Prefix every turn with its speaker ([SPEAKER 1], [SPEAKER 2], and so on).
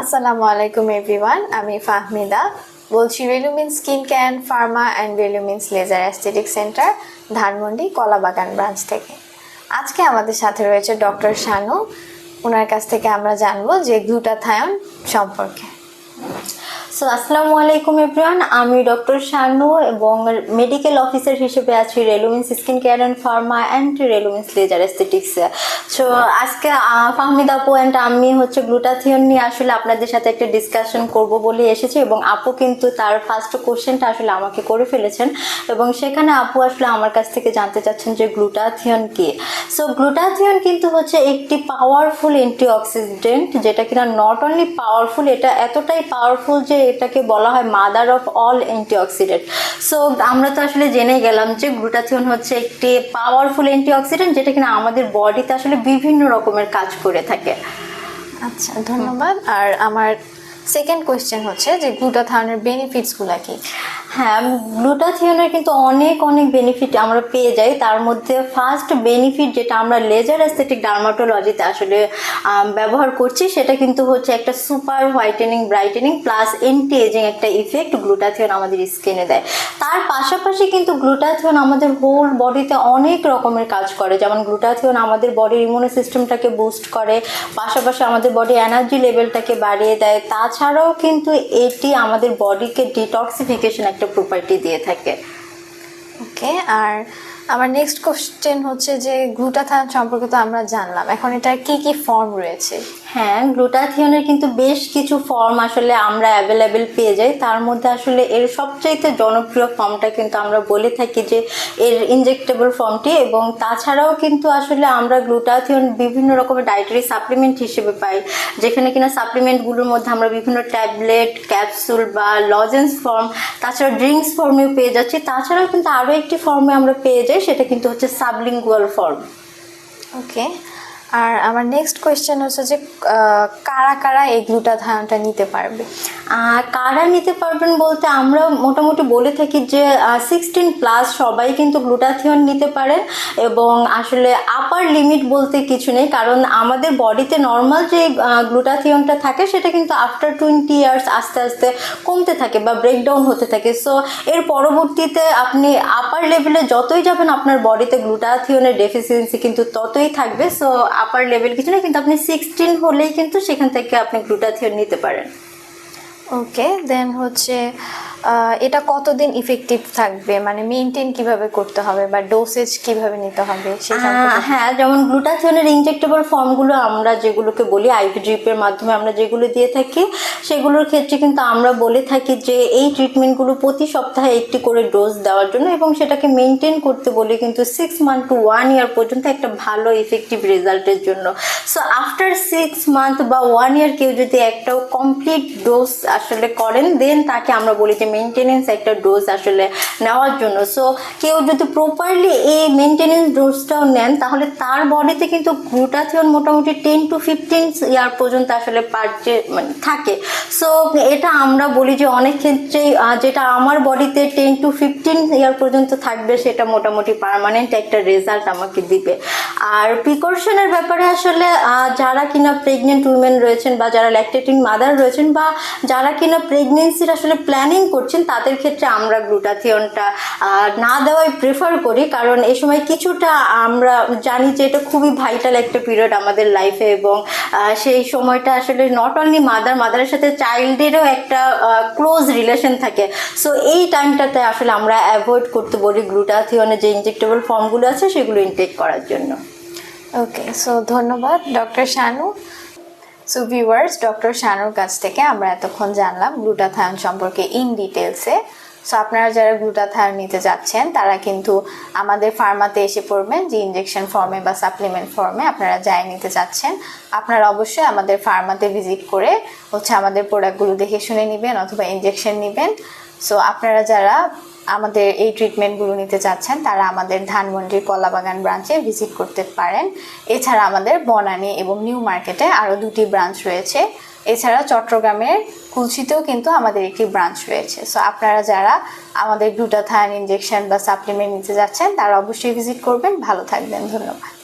[SPEAKER 1] আসসালামু আলাইকুম এভরিওয়ান আমি ফাহমিদা। বলছি Relumin skin care pharma and Relumin's laser aesthetic centre Dhanmondi, Kalabagan branch থেকে। আজকে আমাদের সাথে রয়েছে ডক্টর শানু ওনার কাছ থেকে আমরা জানব যে গ্লুটাথায়ন সম্পর্কে।
[SPEAKER 2] সো আসসালামু আলাইকুম এভরিওয়ান আমি ডক্টর শানু এবং মেডিকেল অফিসার হিসেবে আছি Relumin's skin care and pharma and Relumin's laser aesthetics so আজকে ফাহমিদ আপু অ্যান্ড আমি হচ্ছে গ্লুটাথিয়ন নিয়ে আসলে আপনাদের সাথে একটা ডিসকাশন করব বলে এসেছি এবং আপু কিন্তু তার ফার্স্ট কোশ্চেনটা আসলে আমাকে করে ফেলেছেন এবং সেখানে আপু আসলে আমার কাছ থেকে জানতে চাচ্ছেন যে গ্লুটাথিয়ন কি। সো গ্লুটাথিয়ন কিন্তু হচ্ছে একটি পাওয়ারফুল অ্যান্টিঅক্সিডেন্ট যেটা কিনা নট অনলি পাওয়ারফুল এটা এতটাই পাওয়ারফুল যে এটাকে বলা হয় mother of all antioxidant so আমরা তো আসলে জেনে গেলাম যে গ্লুটাথিয়ন হচ্ছে একটি পাওয়ারফুল অ্যান্টিঅক্সিডেন্ট যেটা কিনা আমাদের বডিতে আসলে বিভিন্ন রকমের কাজ করে থাকে।
[SPEAKER 1] আচ্ছা ধন্যবাদ। আর আমার সেকেন্ড কোয়েশ্চেন হচ্ছে যে গ্লুটাথায়নের বেনিফিটসগুলো কি?
[SPEAKER 2] হ্যাঁ গ্লুটাথিয়নের কিন্তু অনেক অনেক বেনিফিট আমরা পেয়ে যাই। তার মধ্যে ফার্স্ট বেনিফিট যেটা আমরা লেজার অ্যাস্থেটিক ডার্মাটোলজিতে আসলে ব্যবহার করছি, সেটা কিন্তু হচ্ছে একটা super whitening brightening plus anti ageing একটা ইফেক্ট গ্লুটাথিয়ন আমাদের স্কিনে দেয়। তার পাশাপাশি কিন্তু গ্লুটাথিয়ন আমাদের হোল বডিতে অনেক রকমের কাজ করে। যেমন গ্লুটাথিয়ন আমাদের বডির ইমিউনো সিস্টেমটাকে বুস্ট করে, পাশাপাশি আমাদের বডি এনার্জি লেভেলটাকে বাড়িয়ে দেয়। তাছাড়াও কিন্তু এটি আমাদের বডিকে ডিটক্সিফিকেশন একটা প্রপার্টি দিয়ে থাকে।
[SPEAKER 1] ওকে আর আমার নেক্সট কোশ্চেন হচ্ছে যে গ্লুটাথায়ন সম্পর্কে তো আমরা জানলাম। এখন এটার কি কি ফর্ম রয়েছে?
[SPEAKER 2] হ্যাঁ গ্লুটাথিয়নের কিন্তু বেশ কিছু ফর্ম আসলে আমরা অ্যাভেলেবেল পেয়ে যাই। তার মধ্যে আসলে এর সবচাইতে জনপ্রিয় ফর্মটা কিন্তু আমরা বলে থাকি যে এর ইনজেক্টেবল ফর্মটি এবং তাছাড়াও কিন্তু আসলে আমরা গ্লুটাথিয়ন বিভিন্ন রকমের ডায়েটারি সাপ্লিমেন্ট হিসেবে পাই, যেখানে কিনা সাপ্লিমেন্টগুলোর মধ্যে আমরা বিভিন্ন ট্যাবলেট ক্যাপসুল বা লজেন্স ফর্ম তাছাড়া ড্রিঙ্কস ফর্মেও পেয়ে যাচ্ছি। তাছাড়াও কিন্তু আরও একটি ফর্মে আমরা পেয়ে যাই সেটা কিন্তু হচ্ছে সাবলিঙ্গুয়াল ফর্ম।
[SPEAKER 1] ওকে আর আমার নেক্সট কোয়েশ্চেন হচ্ছে যে কারা কারা এই গ্লুটাথায়নটা নিতে পারবে?
[SPEAKER 2] কারা নিতে পারবেন বলতে আমরা মোটামুটি বলে থাকি যে সিক্সটিন প্লাস সবাই কিন্তু গ্লুটাথিয়ন নিতে পারেন এবং আসলে আপার লিমিট বলতে কিছু নেই, কারণ আমাদের বডিতে নর্মাল যে গ্লুটাথিয়নটা থাকে সেটা কিন্তু আফটার টোয়েন্টি ইয়ার্স আস্তে আস্তে কমতে থাকে বা ব্রেকডাউন হতে থাকে। সো এর পরবর্তীতে আপনি আপার লেভেলে যতই যাবেন, আপনার বডিতে গ্লুটাথিয়নের ডেফিসিয়েন্সি কিন্তু ততই থাকবে। সো আপার লেভেল কিছু না, কিন্তু আপনি সিক্সটিন হলেই কিন্তু সেখান থেকে আপনি গ্লুটাথিয়ন নিতে পারেন।
[SPEAKER 1] ওকে দেন হচ্ছে এটা কতদিন ইফেক্টিভ থাকবে? মানে মেনটেন কীভাবে করতে হবে বা ডোসেজ কীভাবে নিতে হবে
[SPEAKER 2] হ্যাঁ যেমন গ্লুটাথিয়নের ইনজেক্টেবল ফর্মগুলো আমরা যেগুলোকে বলি আইভি ড্রিপের মাধ্যমে আমরা যেগুলো দিয়ে থাকি সেগুলোর ক্ষেত্রে কিন্তু আমরা বলে থাকি যে এই ট্রিটমেন্টগুলো প্রতি সপ্তাহে একটি করে ডোজ দেওয়ার জন্য এবং সেটাকে মেনটেন করতে বলি কিন্তু six month to one year পর্যন্ত একটা ভালো ইফেক্টিভ রেজাল্টের জন্য। সো আফটার সিক্স মান্থ বা ওয়ান ইয়ার কেউ যদি একটাও কমপ্লিট ডোজ আসলে করেন দেন তাকে আমরা বলি যে মেনটেনেন্স একটা ডোজ আসলে নেওয়ার জন্য। সো কেউ যদি প্রপারলি এই মেনটেনেন্স ডোজটাও নেন, তাহলে তার বডিতে কিন্তু গ্লুটাথিয়ন মোটামুটি টেন টু ফিফটিন ইয়ার পর্যন্ত আসলে পারচে মানে থাকে। সো এটা আমরা বলি যে অনেক ক্ষেত্রেই যেটা আমার বডিতে টেন টু ফিফটিন ইয়ার পর্যন্ত থাকবে, সেটা মোটামুটি পার্মানেন্ট একটা রেজাল্ট আমাকে দিবে। আর প্রিকশনের ব্যাপারে আসলে যারা কিনা প্রেগনেন্ট উইমেন রয়েছেন বা যারা ল্যাকটেটিং মাদার রয়েছেন বা যারা কিনা প্রেগনেন্সির আসলে প্ল্যানিং করছেন, তাদের ক্ষেত্রে আমরা গ্লুটাথিয়নটা না দেওয়াই প্রেফার করি। কারণ এই সময় কিছুটা আমরা জানি যে এটা খুবই ভাইটাল একটা পিরিয়ড আমাদের লাইফে এবং সেই সময়টা আসলে নট অনলি মাদার মাদারের সাথে চাইল্ডেরও একটা ক্লোজ রিলেশন থাকে। সো এই টাইমটাতে আসলে আমরা অ্যাভয়েড করতে বলি গ্লুটাথিয়নের যে ইনজেক্টেবল ফর্মগুলো আছে, সেগুলো ইনটেক করার জন্য।
[SPEAKER 1] ওকে সো ধন্যবাদ doctor Shanu. So viewers doctor শানুর কাছ থেকে আমরা এতক্ষণ জানলাম গ্লুটাথায়ন সম্পর্কে ইন ডিটেলসে সো আপনারা যারা গ্লুটাথায়ন নিতে যাচ্ছেন, তারা কিন্তু আমাদের ফার্মাতে এসে পড়বেন যে ইনজেকশন ফর্মে বা সাপ্লিমেন্ট ফর্মে আপনারা যাই নিতে চাচ্ছেন আপনারা অবশ্যই আমাদের ফার্মাতে ভিজিট করে হচ্ছে আমাদের প্রোডাক্টগুলো দেখে শুনে নেবেন অথবা ইনজেকশন নেবেন। সো আপনারা যারা আমাদের এই ট্রিটমেন্টগুলো নিতে চাচ্ছেন, তারা আমাদের ধানমন্ডির কলাবাগান ব্রাঞ্চে ভিজিট করতে পারেন। এছাড়া আমাদের বনানী এবং নিউ মার্কেটে আরও দুটি ব্রাঞ্চ রয়েছে। এছাড়া চট্টগ্রামের কুলসিতেও কিন্তু আমাদের একটি ব্রাঞ্চ রয়েছে। সো আপনারা যারা আমাদের গ্লুটাথায়ন ইঞ্জেকশন বা সাপ্লিমেন্ট নিতে যাচ্ছেন, তারা অবশ্যই ভিজিট করবেন। ভালো থাকবেন। ধন্যবাদ।